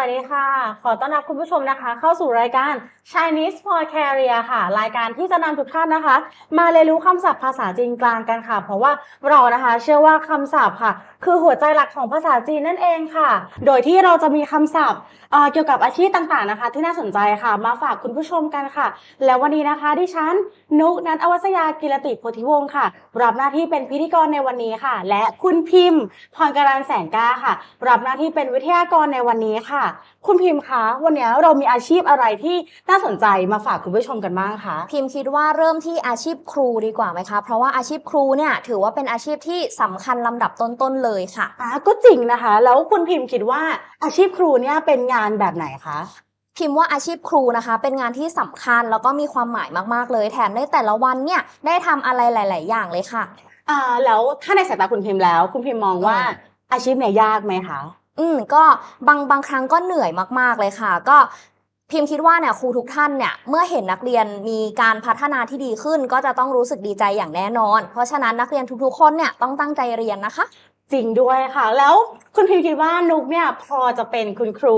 วัสดีค่ะ ขอต้อนรับคุณผู้ชมนะคะ เข้าสู่รายการ Chinese for Career ค่ะ รายการที่จะนำทุกท่านนะคะ มาเรียนรู้คำศัพท์ภาษาจีนกลางกันค่ะ เพราะว่าเรานะคะเชื่อว่าคำศัพท์ค่ะ คือหัวใจหลักของภาษาจีนนั่นเองค่ะ โดยที่เราจะมีคำศัพท์เกี่ยวกับอาชีพต่างๆนะคะ ที่น่าสนใจค่ะ มาฝากคุณผู้ชมกันค่ะ แล้ววันนี้นะคะดิฉันนุกนัทอวัสยากิรติโพธิวงศ์ค่ะ รับหน้าที่เป็นพิธีกรในวันนี้ค่ะ และคุณพิมพ์พรการันแสงก้าค่ะ รับหน้าที่เป็นวิทยากรในวันนี้ค่ะ คุณพิมพ์คะวันนี้เรามีอาชีพอะไรที่น่าสนใจมาฝากคุณผู้ชมกันบ้างคะพิมพ์คิดว่าเริ่มที่อาชีพครูดีกว่าไหมคะ เพราะว่าอาชีพครูเนี่ยถือว่าเป็นอาชีพที่สำคัญลำดับต้นๆเลยค่ะอ่าก็จริงนะคะ แล้วคุณพิมพ์คิดว่าอาชีพครูเนี่ยเป็นงานแบบไหนคะพิมพ์ว่าอาชีพครูนะคะ เป็นงานที่สำคัญแล้วก็มีความหมายมากๆเลย แถมในแต่ละวันเนี่ยได้ทำอะไรหลาย ๆ อย่างเลยค่ะอ่าแล้วถ้าในสายตาคุณพิมพ์แล้ว คุณพิมพ์มองว่าอืมอาชีพเนี่ยยากไหมคะ อืมก็บางบางครั้งก็เหนื่อยมากๆเลยค่ะ ก็พิมพ์คิดว่าเนี่ยครูทุกท่านเนี่ยเมื่อเห็นนักเรียนมีการพัฒนาที่ดีขึ้น ก็จะต้องรู้สึกดีใจอย่างแน่นอน เพราะฉะนั้นนักเรียนทุกๆคนเนี่ยต้องตั้งใจเรียนนะคะ จริงด้วยค่ะ แล้วคุณพิมพ์คิดว่านุกเนี่ยพอจะเป็นคุณครู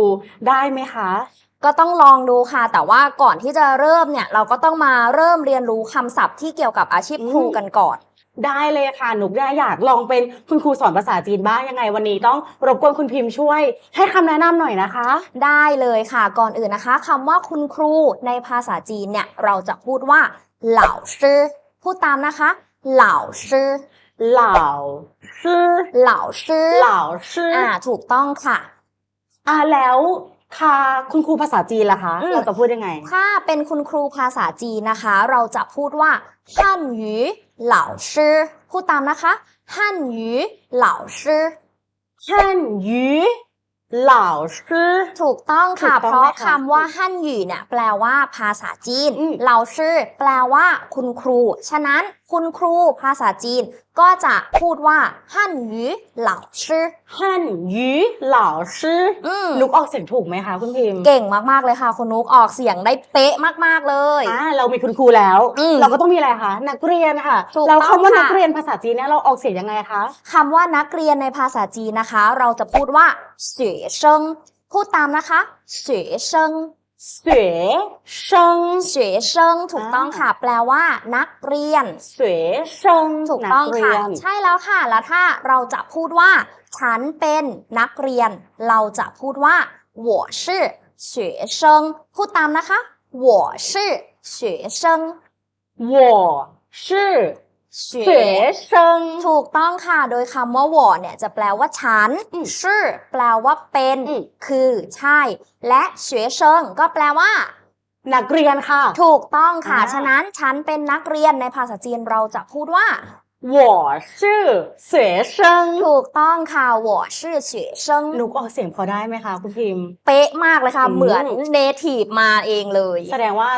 ได้ไหมคะก็ต้องลองดูค่ะ แต่ว่าก่อนที่จะเริ่มเนี่ยเราก็ต้องมาเริ่มเรียนรู้คำศัพท์ที่เกี่ยวกับอาชีพครูอืมกันก่อน ได้เลยค่ะนุกเนี่ยอยากลองเป็นคุณครูสอนภาษาจีนบ้างยังไงวันนี้ต้องรบกวนคุณพิมพ์ช่วย ให้คำแนะนำหน่อยนะคะ ได้เลยค่ะก่อนอื่นนะคะคำว่าคุณครูในภาษาจีนเนี่ยเราจะพูดว่าเหล่าชื่อพูดตามนะคะเหล่าชื่อเหล่าชื่อเหล่าชื่อเหล่าชื่ออ่าถูกต้องค่ะอ่าแล้วค่ะคุณครูภาษาจีนล่ะคะอืมเราจะพูดยังไง ถ้าเป็นคุณครูภาษาจีนนะคะ เราจะพูดว่าฮั่นหยู เหล่าชื่อพูดตามนะคะฮั่นหยูเหล่าชื่อฮั่นหยูเหล่าชื่อถูกต้องค่ะถูกต้องเพราะไหมคะคำว่าฮั่นหยี่เนี่ยแปลว่าภาษาจีนอืมเราชื่อแปลว่าคุณครู ฉะนั้น คุณครูภาษาจีนก็จะพูดว่าฮั่นหยี่เหล่าชื่อฮั่นหยูเหล่าชื่ออืมนุกออกเสียงถูกไหมคะคุณพิมพ์เก่งมากๆเลยค่ะ คุณนุกออกเสียงได้เป๊ะมากๆเลย อ่าเรามีคุณครูแล้ว อืมเราก็ต้องมีอะไรคะนักเรียนค่ะถูกแล้วต้องคำว่าค่ะ นักเรียนภาษาจีนเนี่ยเราออกเสียงยังไงคะคำว่านักเรียนในภาษาจีนนะคะ เราจะพูดว่าเสวยเซิงพูดตามนะคะเสวยเซิง เสวยเซิง เสวยเซิงถูกต้อง อ่า ค่ะ แปลว่า นักเรียน เสวยเซิง ถูกต้อง นัเรี ค่ะ ยน ใช่แล้วค่ะ แล้วถ้าเราจะพูดว่า ฉันเป็นนักเรียน เราจะพูดว่า我是学生พูดตามนะคะ我是学生我是 学生 ถูกต้องค่ะ โดยคำว่า我เนี่ยจะแปลว่าฉัน อืม ชื่อแปลว่าเป็น อืม คือใช่ และ学生ก็แปลว่า นักเรียนค่ะ ถูกต้องค่ะ อ่า ฉะนั้นฉันเป็นนักเรียนในภาษาจีนเราจะพูดว่า 我是学生 ถูกต้องค่ะ我是学生 นุกออกเสียงพอได้ไหมคะคุณพิมพ์ เป๊ะมากเลยค่ะ อืม เหมือนเนทีฟมาเองเลย แสดงว่า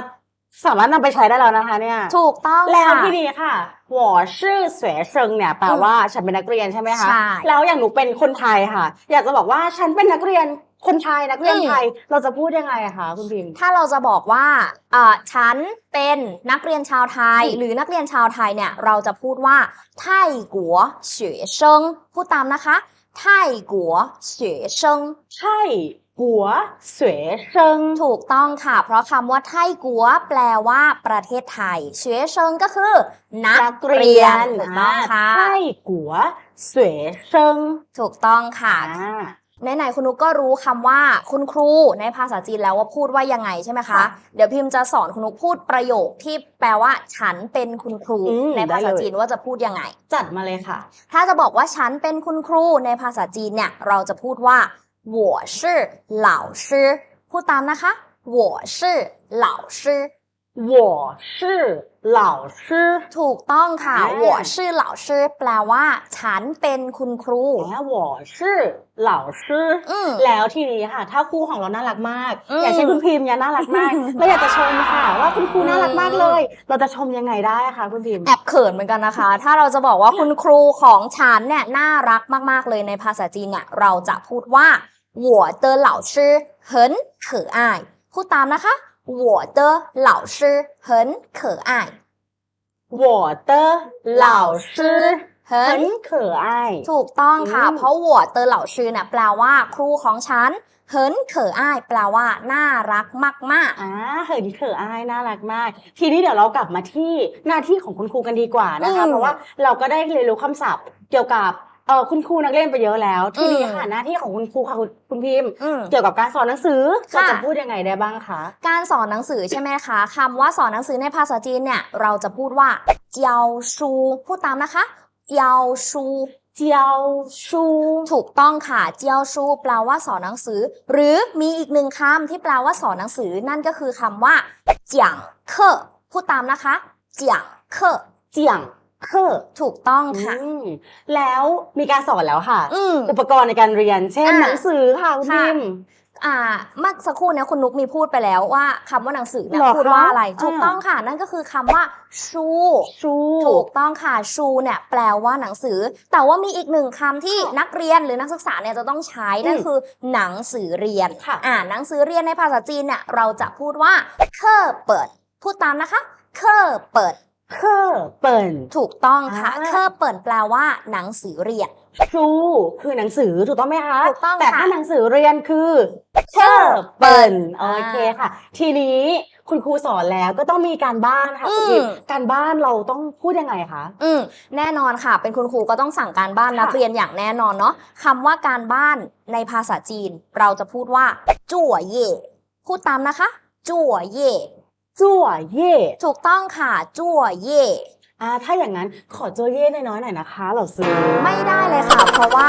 สามารถนำไปใช้ได้แล้วนะคะเนี่ย ถูกต้องแล้วที่นี้ค่ะหัวชื่อเสวเซิงเนี่ยแปลว่าฉันเป็นนักเรียนใช่ไหมคะ ใช่ แล้วอย่างหนูเป็นคนไทยค่ะ อยากจะบอกว่าฉันเป็นนักเรียนคนไทยนักเรียนไทย เราจะพูดยังไงคะคุณพิมพ์ ถ้าเราจะบอกว่าเออฉันเป็นนักเรียนชาวไทย หรือนักเรียนชาวไทยเนี่ยเราจะพูดว่าไทยกัวเฉยเชิงพูดตามนะคะไทยกัวเฉยเชิงไท กัวเสวยเซงถูกต้องค่ะ เพราะคำว่าไทกัวแปลว่าประเทศไทยเฉวยเชิงก็คือ นักเรียนถูกต้องค่ะใช่กัวเสวยเซงถูกต้องค่ะอ่าไหนๆคุณนุกก็รู้คำว่าคุณครูในภาษาจีนแล้วว่าพูดว่ายังไงใช่ไหมคะค่ะเดี๋ยวพิมพ์จะสอนคุณนุกพูดประโยคที่แปลว่า ฉันเป็นคุณครูอืมในภาษาได้เลยจีนว่าจะพูดยังไง จัดมาเลยค่ะ ถ้าจะบอกว่าฉันเป็นคุณครูในภาษาจีนเนี่ย เราจะพูดว่า 我是老师พูดตามนะคะ我是老师 我是老师 ถูกต้องค่ะ อ่า 我是老师แปลว่า ฉันเป็นคุณครู และ我是老师 อืม แล้วทีนี้ค่ะ ถ้าครูของเราน่ารักมาก อืม อย่างเช่นคุณพิมพ์เนี่ยน่ารักมาก เราอยากจะชมค่ะ ว่าคุณครูน่ารักมากเลย เราจะชมยังไงได้คะคุณพิมพ์ แอบเขินเหมือนกันนะคะ ถ้าเราจะบอกว่าคุณครูของฉันเนี่ยน่ารักมากๆเลยในภาษาจีนเนี่ยเราจะพูดว่า我的老师很可爱พูดตามนะคะ 我的老师很可爱我的老师很很可爱 ถูกต้องค่ะ อืม เพราะ我的老师เนี่ยแปลว่า ครูของฉัน很可爱แปลว่า น่ารักมาก อ่าเหินเขออายน่ารักมาก ทีนี้เดี๋ยวเรากลับมาที่หน้าที่ของคุณครูกันดีกว่านะคะ อืม เพราะว่าเราก็ได้เรียนรู้คำศัพท์เกี่ยวกับ เออคุณครูนักเรียนไปเยอะแล้ว ทีนี้อืมค่ะหน้าที่ของคุณครูค่ะคุณคุณพิมพ์ๆอืมเกี่ยวกับการสอนหนังสือค่ะเราจะพูดยังไงได้บ้างคะการสอนหนังสือใช่ไหมคะคำว่าสอนหนังสือในภาษาจีนเนี่ยเราจะพูดว่าเจียวชูพูดตามนะคะเจียวชูเจียวชูถูกต้องค่ะเจียวชูแปลว่าสอนหนังสือ หรือมีอีกหนึ่งคำที่แปลว่าสอนหนังสือ นั่นก็คือคำว่าเจียงเคอพูดตามนะคะเจียงเคอเจียง เคอถูกต้องค่ะ อืมแล้วมีการสอนแล้วค่ะ อืม อุปกรณ์ในการเรียน เช่น อ่าหนังสือค่ะคุณค่ะ พิมพ์อ่าเมื่อสักครู่เนี่ยคุณนุกมีพูดไปแล้วว่าคำว่าหนังสือเนี่ยเหรอพูดว่าอะไรคะถูกอ่าต้องค่ะ นั่นก็คือคำว่าชูชูถูกต้องค่ะชูเนี่ยแปลว่าหนังสือ แต่ว่ามีอีกหนึ่งคำที่นักเรียนหรือนักศึกษาเนี่ยจะต้องใช้นั่นคือ หนังสือเรียน ค่ะ อ่าหนังสือเรียนในภาษาจีนเนี่ยเราจะพูดว่าเคอเปิด พูดตามนะคะเคอเปิด เคอเปิ่นถูกต้องค่ะอ่า เคอเปิดแปลว่าหนังสือเรียน ชูคือหนังสือถูกต้องไหมคะถูกต้องแต่ค่ะถ้าหนังสือเรียนคือเคอเปิเปิ่่นนโอเคค่ะ ทีนี้คุณครูสอนแล้วก็ต้องมีการบ้านค่ะคุณพิมอืมการบ้านเราต้องพูดยังไงคะ อืมแน่นอนค่ะ เป็นคุณครูก็ต้องสั่งการบ้านค่ะ นักเรียนอย่างแน่นอนเนาะคำว่าการบ้านในภาษาจีน เราจะพูดว่าจั่วเย่พูดตามนะคะจั่วเย่ จั่วเย่ถูกต้องค่ะจั่วเย่อ่าถ้าอย่างนั้นขอจั่วเย่น้อยๆหน่อยนะคะเราซื้อ ไม่ได้เลยค่ะ เพราะว่า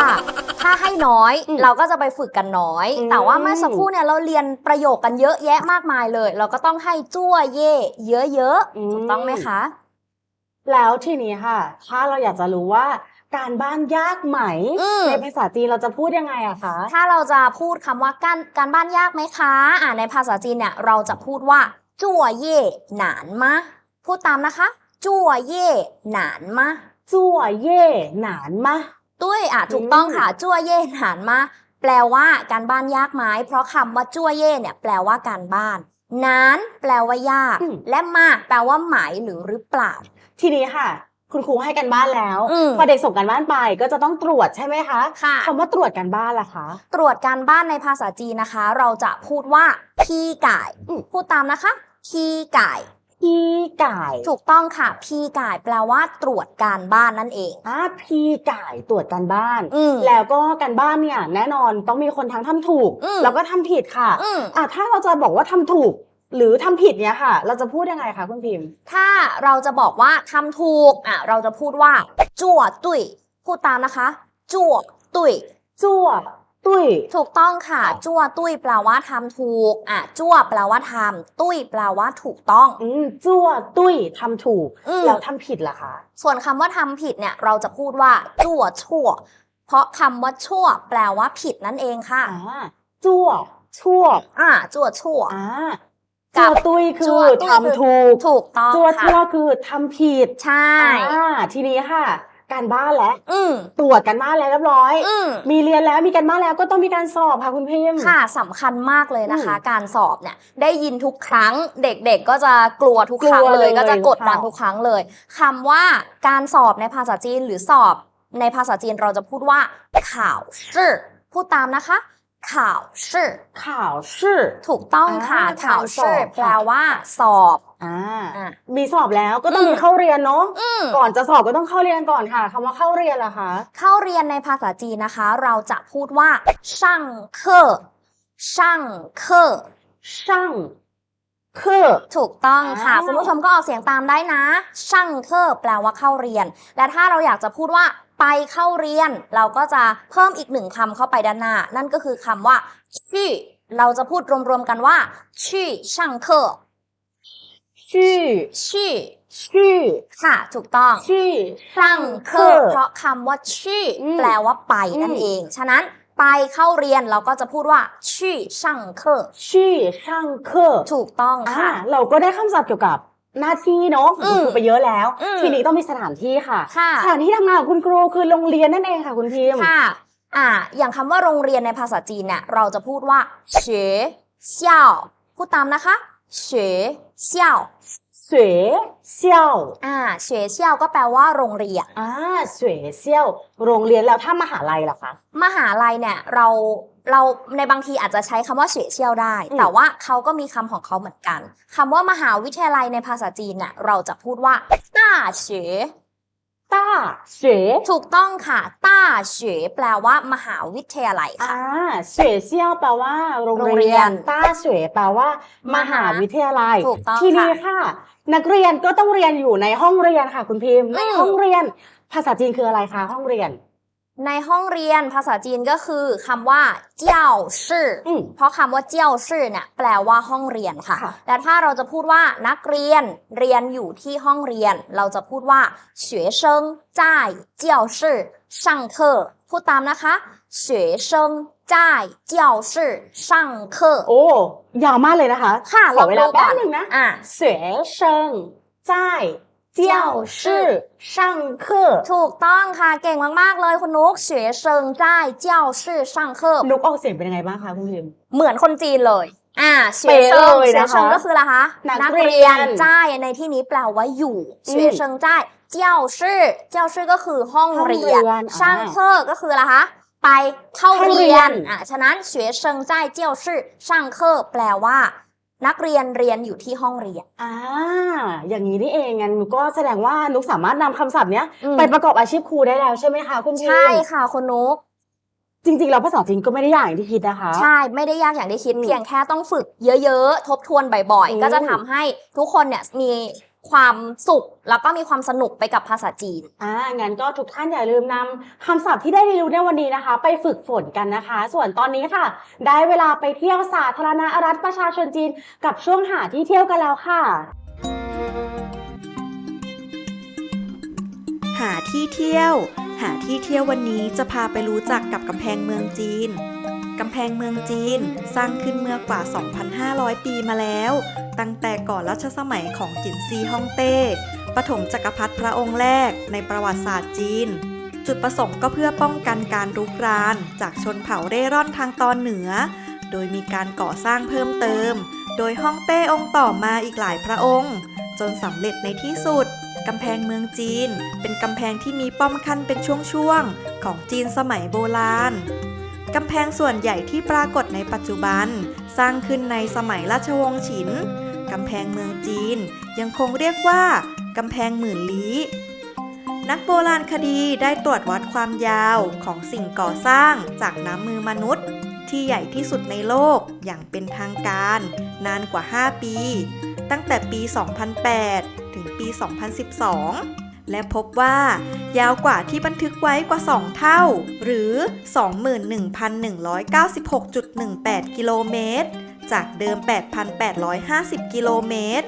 ถ้าให้น้อยอืมเราก็จะไปฝึกกันน้อย อืม แต่ว่าเมื่อสักครู่เนี่ยเราเรียนประโยคกันเยอะแยะมากมายเลย เราก็ต้องให้จั่วเย่เยอะๆถูกต้องไหมคะ แล้วทีนี้ค่ะ ถ้าเราอยากจะรู้ว่าการบ้านยากไหม อืม ในภาษาจีนเราจะพูดยังไงอะคะ ถ้าเราจะพูดคำว่าการการบ้านยากไหมคะ อ่าในภาษาจีนเนี่ยเราจะพูดว่า จั่วเย่หนานมะพูดตามนะคะ จั่วเย่หนานมะจั่วเย่หนานมะด้วยอะถูกต้องค่ะ จั่วเย่หนานมะแปลว่าการบ้านยากไหมเพราะคำว่าจั่วเย่เนี่ยแปลว่าการบ้านนาน แปลว่ายากอืมและมาแปลว่าหมายหรือหรือเปล่า ทีนี้ค่ะ คุณครูให้กันบ้านแล้วอืมพอเด็กส่งกันบ้านไปก็จะต้องตรวจใช่ไหมคะค่ะคำว่าตรวจกันบ้านล่ะคะ ตรวจการบ้านในภาษาจีนนะคะ เราจะพูดว่าพี่ไก่อืมพูดตามนะคะพี่ไก่พี่ไก่ถูกต้องค่ะพี่ไก่แปลว่าตรวจการบ้านนั่นเองอ่าพี่ไก่ตรวจกันบ้านอืมแล้วก็กันบ้านเนี่ย แน่นอนต้องมีคนทั้งทำถูกอืมแล้วก็ทำผิดค่ะอืมอะถ้าเราจะบอกว่าทำถูก หรือทำผิดเนี่ยค่ะ เราจะพูดยังไงคะคุณพิมพ์ ถ้าเราจะบอกว่าทำถูกอะเราจะพูดว่า จั่วตุยพูดตามนะคะ จั่วตุยจั่วตุ้ยถูกต้องค่ะ จั่วตุยแปลว่าทำถูกอะจั่วแปลว่าทำตุ้ยแปลว่าถูกต้อง อืมจั่วตุ้ยทำถูกอืมแล้วทำผิดล่ะคะ ส่วนคำว่าทำผิดเนี่ย เราจะพูดว่า จั่วชั่ว เพราะคำว่าชั่ว แปลว่าผิดนั่นเองค่ะอ่าจั่วชั่ว อ่าจั่วชั่วอ่า กัจั่บวตุ้ยคืจั่อวตุ้ยทำถูกถูกต้องจั่วค่ะชั่วคือทำผิดใช่ อ่าทีนี้ค่ะ การบ้านแล้วอืมตรวจกันบ้านแล้วเรียบร้อย อืม มีเรียนแล้วมีกันบ้านแล้วก็ต้องมีการสอบค่ะคุณพิมพ์ ค่ะสำคัญมากเลยนะคะอืมการสอบเนี่ยได้ยินทุกครั้งเด็กๆก็จะกลัวทุกครั้งกลัวเลยเลยก็จะกดดันค่ะ ทุกครั้งเลยคำว่าการสอบในภาษาจีนหรือสอบในภาษาจีนเราจะพูดว่าข่าวชื่อพูดตามนะคะ ข่าวชื่อข่าวชื่อ ถูกต้องค่ะอ่าข่าวชื่อการสอบค่ะแปลว่า สอบอ่าอะ มีสอบแล้วก็ต้องอืม มีเข้าเรียนเนาะอืม ก่อนจะสอบก็ต้องเข้าเรียนก่อนค่ะคำว่าเข้าเรียนล่ะคะเข้าเรียนในภาษาจีนนะคะ เราจะพูดว่าช่างเคอช่างเคอช่างเคอ ถูกต้องค่ะอ่าคุณผู้ชมก็ออกเสียงตามได้นะช่างเคอแปลว่าเข้าเรียน และถ้าเราอยากจะพูดว่า ไปเข้าเรียน เราก็จะเพิ่มอีกหนึ่งคำเข้าไปด้านหน้า นั่นก็คือคำว่าชี่เราจะพูดรวมๆกันว่าชี่ช่างเคอชื่อชื่อชื่อค่ะถูกต้องชื่อช่างเคอเพราะคำว่าชื่ออมแปลว่าไปนั่นอืมเอง ฉะนั้นไปเข้าเรียนเราก็จะพูดว่าชื่อช่างเคอชื่อช่างเคอถูกต้องอ่าค่ะ เราก็ได้คำศัพท์เกี่ยวกับ หน้าที่เนาะคุณครูไปเยอะแล้ว ทีนี้ต้องมีสถานที่ค่ะ สถานที่ทำงานของคุณครูคือโรงเรียนนั่นเองค่ะคุณพิมค่ะอ่าอย่างคำว่าโรงเรียนในภาษาจีนเนี่ยเราจะพูดว่าเฉเซี่ยวพูดตามนะคะเฉเซี่ยว เสวยเซี่ยวอ่าเฉวยเชี่ยวก็แปลว่าโรงเรียน อ่าเสวยเซี่ยวโรงเรียนแล้วถ้ามหาลัยล่ะคะ มหาลัยเนี่ยเราเราในบางทีอาจจะใช้คำว่าเฉวยเชี่ยวได้แต่ว่าเขาก็มีคำของเขาเหมือนกันคำว่ามหาวิทยาลัยในภาษาจีนน่ะเราจะพูดว่าต้าเฉวย ต้าสวยถูกต้องค่ะ ต้าเฉยแปลว่า มหาวิทยาลัยค่ะ อ่าสวยเซี่ยวแปลว่า โรงโรงเรีเรียยนน ต้าสวยแปลว่า มหาวิทยาลัย ถูกต้องทีนี้ค่ะ ค่ะ นักเรียนก็ต้องเรียนอยู่ในห้องเรียนค่ะ คุณพิมพ์อืมในห้องเรียน ภาษาจีนคืออะไรคะห้องเรียน ในห้องเรียนภาษาจีนก็คือคำว่าเจ้าชื่ออ ม เพราะคำว่าเจ้าชื่อเนี่ยแปลว่าห้องเรียนค่ะ ค่ะ และถ้าเราจะพูดว่านักเรียนเรียนอยู่ที่ห้องเรียน เราจะพูดว่า学生在教室上课พูดตามนะคะ学生在教室上课 โอ้ยาวมากเลยนะคะ ค่ะ ขอเวลา ลองดูก่ แป๊ อบ น หนึ่งนะ อ่ะ 学生在 เจ้าชื่อช่างเคอถูกต้องค่ะเก่งมากๆเลยคุณนุกเฉยเซิงจเจ้าชื่อช่างเคอนุกออกเสียงเป็นยังไงบ้างคะคุณพิมเหมือนคนจีนเลย อ่าเสียเซิงเสียเซิงก็คืออะไรคะนักเรียนจ้ายในที่นี้แปลว่าอยู่เสียเซิงจ้ายเจ้าชื่อเจ้าชื่อก็คือห้องเรียนช่างเคอก็คืออะไรคะไปเข้าเรียนอะฉะนั้นเฉยเซิงจเจ้าชื่อช่างเคอแปลว่า นักเรียนเรียนอยู่ที่ห้องเรียน อ่า อย่างนี้นี่เองงั้นนุกก็แสดงว่านุกสามารถนำคำศัพท์เนี้ยอืม ไปประกอบอาชีพครูได้แล้วใช่ไหมคะคุณพิมพ์ใช่ค่ะคุณนุก จริงๆแล้วภาษาจีนก็ไม่ได้ยากอย่างที่คิดนะคะ ใช่ ไม่ได้ยากอย่างที่คิดอืมเพียงแค่ต้องฝึกเยอะๆ ทบทวนบ่อยอืม ๆ ก็จะทำให้ทุกคนเนี่ยมี ความสุขแล้วก็มีความสนุกไปกับภาษาจีน อ่า งั้นก็ทุกท่านอย่าลืมนำคำศัพท์ที่ได้เรียนรู้ในวันนี้นะคะ ไปฝึกฝนกันนะคะ ส่วนตอนนี้ค่ะ ได้เวลาไปเที่ยวสาธารณรัฐประชาชนจีน กับช่วงหาที่เที่ยวกันแล้วค่ะ หาที่เที่ยว หาที่เที่ยววันนี้จะพาไปรู้จักกับกำแพงเมืองจีน กำแพงเมืองจีนสร้างขึ้นเมื่อกว่า 2,500 ปีมาแล้ว ตั้งแต่ก่อนรัชสมัยของจินซีฮ่องเต้ปฐมจักรพรรดิพระองค์แรกในประวัติศาสตร์จีน จุดประสงค์ก็เพื่อป้องกันการรุกราน จากชนเผ่าเร่ร่อนทางตอนเหนือ โดยมีการก่อสร้างเพิ่มเติม โดยฮ่องเต้องค์ต่อมาอีกหลายพระองค์ จนสำเร็จในที่สุดกำแพงเมืองจีน เป็นกำแพงที่มีป้อมขั้นเป็นช่วงๆของจีนสมัยโบราณ กำแพงส่วนใหญ่ที่ปรากฏในปัจจุบัน สร้างขึ้นในสมัยราชวงศ์ฉิน กำแพงเมืองจีน ยังคงเรียกว่ากำแพงหมื่นลี้นักโบราณคดีได้ตรวจวัดความยาวของสิ่งก่อสร้างจากน้ำมือมนุษย์ ที่ใหญ่ที่สุดในโลกอย่างเป็นทางการ นานกว่า 5 ปี ตั้งแต่ปี 2008 ถึงปี 2012 และพบว่ายาวกว่าที่บันทึกไว้กว่า 2 เท่า หรือ 21,196.18 กิโลเมตร จากเดิม 8,850 กิโลเมตร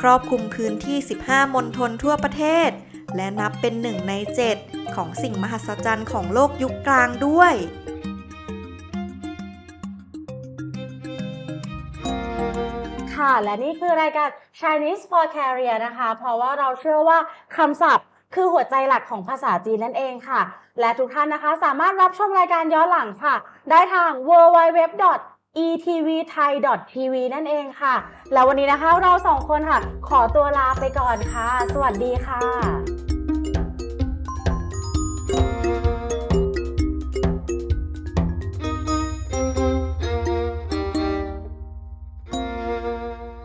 ครอบคลุมพื้นที่ 15 มณฑลทั่วประเทศ และนับเป็นหนึ่งใน 7 ของสิ่งมหัศจรรย์ของโลกยุคกลางด้วย ค่ะ และนี่คือรายการ Chinese for Career นะคะ เพราะว่าเราเชื่อว่าคำศัพท์คือหัวใจหลักของภาษาจีนนั่นเองค่ะ และทุกท่านนะคะสามารถรับชมรายการย้อนหลังค่ะ ได้ทาง www etvthai.tv นั่นเองค่ะ แล้ววันนี้นะคะเราสองคนค่ะ ขอตัวลาไปก่อนค่ะ สวัสดีค่ะ